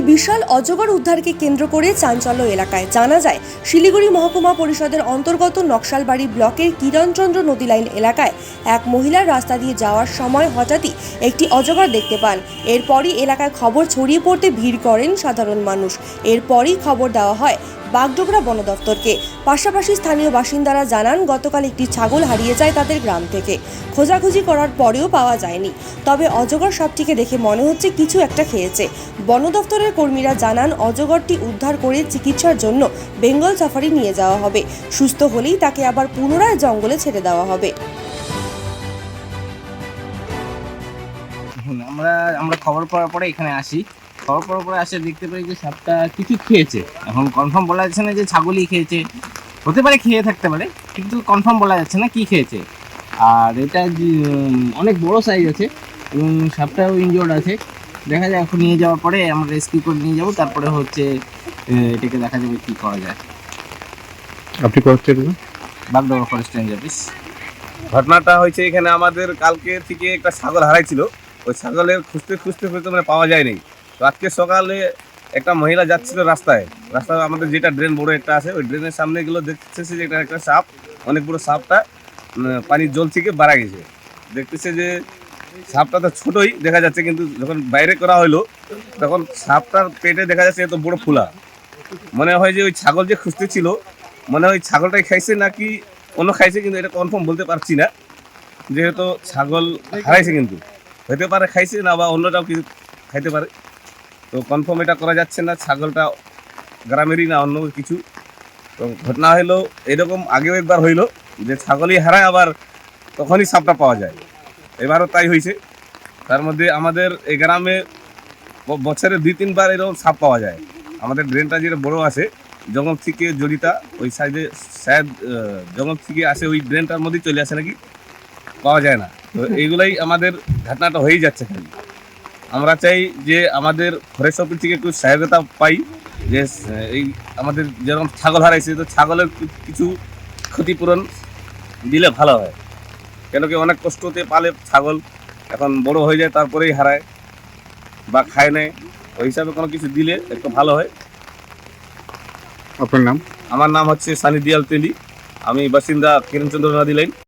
বিশাল অজগর উদ্ধারকে কেন্দ্র করে চাঞ্চল্য এলাকায়। জানা যায়, শিলিগুড়ি মহকুমা পরিষদের অন্তর্গত নকশালবাড়ি ব্লকের কিরণচন্দ্র নদী লাইন এলাকায় এক মহিলার রাস্তা দিয়ে যাওয়ার সময় হঠাৎই একটি অজগর দেখতে পান। এরপরই এলাকায় খবর ছড়িয়ে পড়তে ভিড় করেন সাধারণ মানুষ। এরপরই খবর দেওয়া হয় বাগডোগরা বন দফতরকে পাশাপাশি স্থানীয় বাসিন্দারা জানান, গতকাল একটি ছাগল হারিয়ে যায় তাদের গ্রাম থেকে। খোঁজাখুঁজি করার পরেও পাওয়া যায়নি। তবে অজগর সাপটিকে দেখে মনে হচ্ছে কিছু একটা খেয়েছে। বন দফতরের কর্মীরা জানান, অজগরটি উদ্ধার করে চিকিৎসার জন্য বেঙ্গল সাফারি নিয়ে যাওয়া হবে। সুস্থ হলেই তাকে আবার পুনরায় জঙ্গলে ছেড়ে দেওয়া হবে। আমরা আমরা খবর পাওয়ার পরে এখানে আসি। খবর পাওয়ার পরে আসে দেখতে পাই যে সাপটা কিছু খেয়েছে। এখন কনফার্ম বলা যাচ্ছে না যে ছাগলই খেয়েছে। হতে পারে খেয়ে থাকতে পারে কিন্তু কনফার্ম বলা যাচ্ছে না কি খেয়েছে। আর এটা অনেক বড় সাইজ আছে এবং সাপটাও ইনজোর্ড আছে। দেখা যায় এখন নিয়ে যাওয়ার পরে আমরা রেস্কিউ করে নিয়ে যাব। তারপরে হচ্ছে এটাকে দেখা যাবে কি করা যায়। আপনি করছেন বাগডোগরা ফরেস্ট রেঞ্জ অফিস ঘটনাটা হয়েছে এখানে আমাদের কালকে থেকে একটা ছাগল হারাইছিল। ওই ছাগলের খুঁজতে খুঁজতে খুঁজতে মানে পাওয়া যায়নি। আজকে সকালে একটা মহিলা যাচ্ছিল রাস্তায়। রাস্তায় আমাদের যেটা ড্রেন বড় একটা আছে, ওই ড্রেনের সামনে গেলো, দেখতেছে যে এটা একটা সাপ, অনেক বড় সাপটা পানির জল থেকে বাড়া গেছে। দেখতেছে যে সাপটা তো ছোটই, দেখা যাচ্ছে কিন্তু যখন বাইরে করা হলো তখন সাপটার পেটে দেখা যাচ্ছে এত বড় ফুলা। মনে হয় যে ওই ছাগল যে খুঁজতে ছিল, মনে হয় ছাগলটাই খাইছে নাকি অন্য খাইছে কিন্তু এটা কনফার্ম বলতে পারছি না। যেহেতু ছাগল হারাইছে কিন্তু হতে পারে খাইছে না বা অন্যটাও কিছু খাইতে পারে। তো কনফার্ম এটা করা যাচ্ছে না ছাগলটা গ্রামেরই না অন্য কিছু। তো ঘটনা হলো এরকম আগেও একবার হইল যে ছাগলই হারায় আবার তখনই সাপটা পাওয়া যায়। এবারও তাই হয়েছে তার মধ্যে আমাদের এই গ্রামে বছরে দুই তিনবার এরকম সাপ পাওয়া যায়। আমাদের ড্রেনটা যেটা বড় আছে জঙ্গল থেকে জড়িতা ওই সাইডে আহ, জঙ্গল থেকে আসে ওই ড্রেনটার মধ্যেই চলে আসে নাকি? পাওয়া যায় না। তো এইগুলাই আমাদের ঘটনাটা হয়েই যাচ্ছে খালি। আমরা চাই যে আমাদের ফরেস্ট অফিস থেকে একটু সহায়তা পাই যে এই আমাদের যেরকম ছাগল হারাইছে তো ছাগলের কিছু ক্ষতিপূরণ দিলে ভালো হয়। কেন কি অনেক কষ্টতে পালে ছাগল এখন বড় হয়ে যায় তারপরেই হারায় বা খায় নেয় ওই হিসাবে কোনো কিছু দিলে একটু ভালো হয়। আপনার নাম? আমার নাম হচ্ছে সানি দিয়াল তেলি। আমি বাসিন্দা কিরণচন্দ্র নদী লাইন।